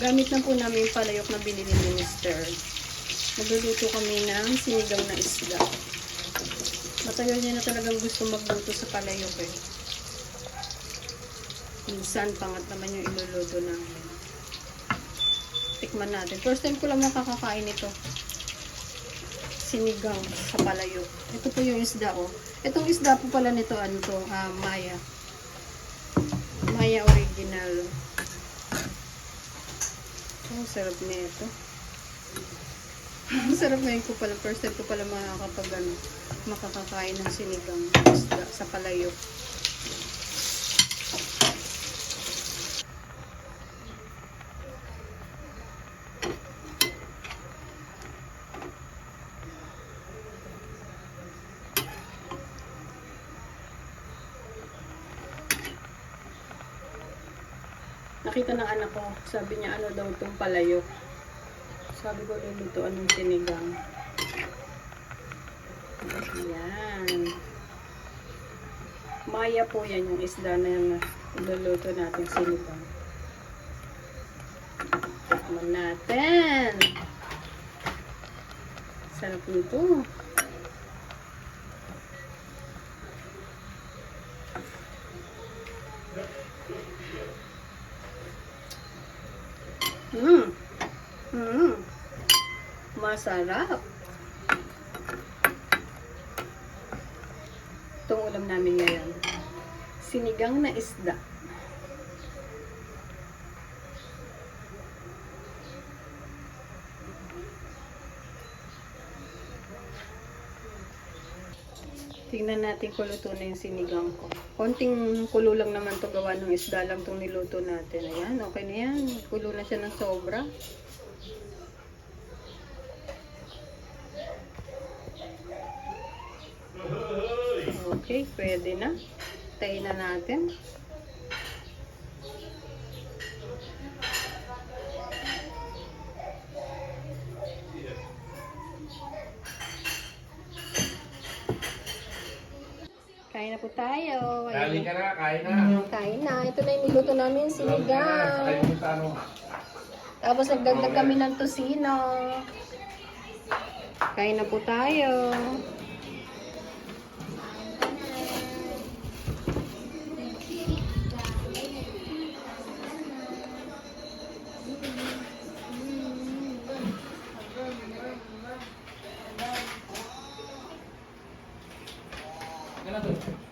Gamit na po namin yung palayok na binili ni Mister. Magluluto kami ng sinigang na isda. Matagal niya na talagang gusto magluto sa palayok eh. Minsan, pangat naman yung iluluto namin. Tikman natin. First time ko lang makakakain ito. Sinigang sa palayok. Ito po yung isda oh. Itong isda po pala nito, ano to, ah, Maya. Maya original. Oh, sarap nito. Ang sarap ngayon ko pala. First time ko pala makakapag ano, makakakain ng sinigang sa palayok. Nakita ng anak ko, sabi niya ano daw itong palayok. Sabi ko, luluto anong sinigang. Ayan. Maya po yan yung isda na yung iluluto natin sinigang. Tikman natin. Sarap nito. Mmm. Mmm. Masarap. Itong ulam namin ngayon. Sinigang na isda. Tingnan natin kung luto na yung sinigang ko. Konting kulo lang naman to gawa ng isda lang tong niluto natin. Ayan, okay na yan. Kulo na siya ng sobra. Okay, pwede na. Tayin na natin. Kain na po tayo. Kain ka na, kain na. Kain na. Ito na yung niluto namin, sinigang. Tapos nagdagdag kami ng tosino. Kain na po tayo. Ganun to.